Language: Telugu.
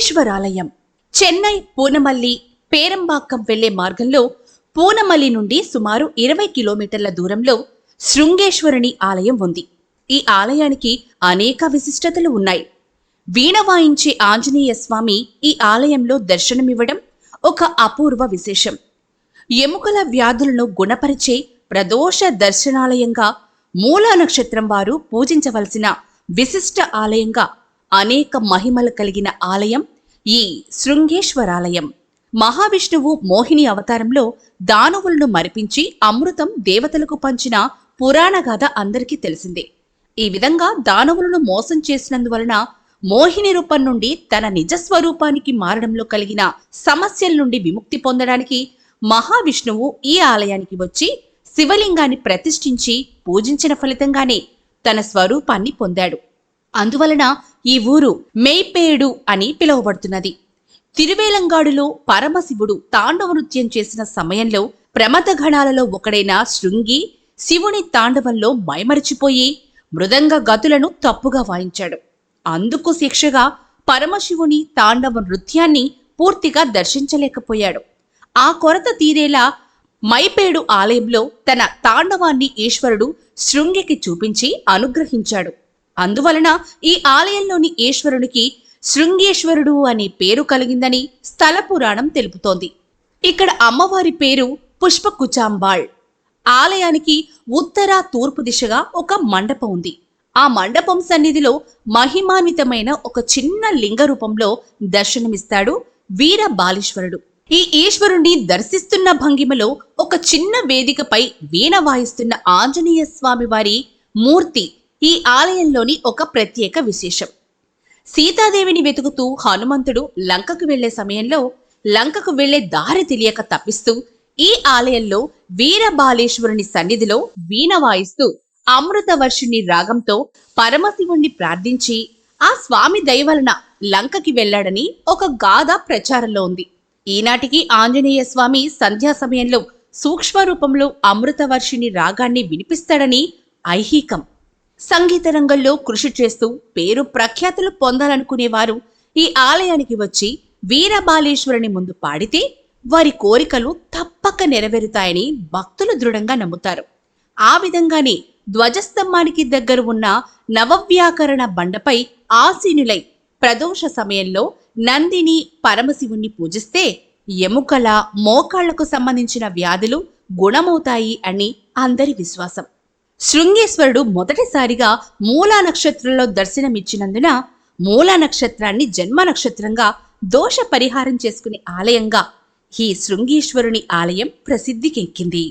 ఆలయం చెన్నై పూనమల్లి పేరంబాక్కం వెళ్ళే మార్గంలో పూనమల్లి నుండి సుమారు ఇరవై కిలోమీటర్ల దూరంలో శృంగేశ్వరుని ఆలయం ఉంది. ఈ ఆలయానికి అనేక విశిష్టతలు ఉన్నాయి. వీణ వాయించే ఆంజనేయ స్వామి ఈ ఆలయంలో దర్శనమివ్వడం ఒక అపూర్వ విశేషం. ఎముకల వ్యాధులను గుణపరిచే ప్రదోష దర్శనాలయంగా మూలా నక్షత్రం వారు పూజించవలసిన విశిష్ట ఆలయంగా అనేక మహిమలు కలిగిన ఆలయం ఈ శృంగేశ్వరాలయం. మహావిష్ణువు మోహిని అవతారంలో దానవులను మరిపించి అమృతం దేవతలకు పంచిన పురాణ గాథ అందరికీ తెలిసిందే. ఈ విధంగా దానవులను మోసం చేసినందువలన మోహిని రూపం నుండి తన నిజ స్వరూపానికి మారడంలో కలిగిన సమస్యల నుండి విముక్తి పొందడానికి మహావిష్ణువు ఈ ఆలయానికి వచ్చి శివలింగాన్ని ప్రతిష్ఠించి పూజించిన ఫలితంగానే తన స్వరూపాన్ని పొందాడు. అందువలన ఈ ఊరు మేపేడు అని పిలువబడుతున్నది. తిరువేలంగాడులో పరమశివుడు తాండవ నృత్యం చేసిన సమయంలో ప్రమథగణాలలో ఒకడైన శృంగి శివుని తాండవంలో మైమరిచిపోయి మృదంగ గతులను తప్పుగా వాయించాడు. అందుకు శిక్షగా పరమశివుని తాండవ నృత్యాన్ని పూర్తిగా దర్శించలేకపోయాడు. ఆ కొరత తీరేలా మైపేడు ఆలయంలో తన తాండవాన్ని ఈశ్వరుడు శృంగికి చూపించి అనుగ్రహించాడు. అందువలన ఈ ఆలయంలోని ఈశ్వరునికి శృంగేశ్వరుడు అనే పేరు కలిగిందని స్థల పురాణం తెలుపుతోంది. ఇక్కడ అమ్మవారి పేరు పుష్పకుచాంబాళ్. ఆలయానికి ఉత్తర తూర్పు దిశగా ఒక మండపం ఉంది. ఆ మండపం సన్నిధిలో మహిమాన్వితమైన ఒక చిన్న లింగ రూపంలో దర్శనమిస్తాడు వీర బాలీశ్వరుడు. ఈ ఈశ్వరుణ్ణి దర్శిస్తున్న భంగిమలో ఒక చిన్న వేదికపై వీణ వాయిస్తున్న ఆంజనేయ స్వామి వారి మూర్తి ఈ ఆలయంలోని ఒక ప్రత్యేక విశేషం. సీతాదేవిని వెతుకుతూ హనుమంతుడు లంకకు వెళ్ళే సమయంలో లంకకు వెళ్ళే దారి తెలియక తప్పిస్తూ ఈ ఆలయంలో వీరబాలేశ్వరుని సన్నిధిలో వీణ వాయిస్తూ అమృతవర్షుని రాగంతో పరమశివుణ్ణి ప్రార్థించి ఆ స్వామి దయవలన లంకకి వెళ్ళాడని ఒక గాథ ప్రచారంలో ఉంది. ఈనాటికి ఆంజనేయ స్వామి సంధ్యా సమయంలో సూక్ష్మ రూపంలో అమృతవర్షిని రాగాన్ని వినిపిస్తాడని ఐహికం. సంగీత రంగంలో కృషి చేస్తూ పేరు ప్రఖ్యాతులు పొందాలనుకునేవారు ఈ ఆలయానికి వచ్చి వీరబాలేశ్వరుని ముందు పాడితే వారి కోరికలు తప్పక నెరవేరుతాయని భక్తులు దృఢంగా నమ్ముతారు. ఆ విధంగానే ధ్వజస్తంభానికి దగ్గర ఉన్న నవవ్యాకరణ బండపై ఆసీనులై ప్రదోష సమయంలో నందిని పరమశివుణ్ణి పూజిస్తే ఎముకల మోకాళ్ళకు సంబంధించిన వ్యాధులు గుణమవుతాయి అని అందరి విశ్వాసం. శృంగేశ్వరుడు మొదటిసారిగా మూలా నక్షత్రంలో దర్శనమిచ్చినందున మూలా నక్షత్రాన్ని జన్మ నక్షత్రంగా దోష పరిహారం చేసుకునే ఆలయంగా ఈ శృంగేశ్వరుని ఆలయం ప్రసిద్ధికెక్కింది.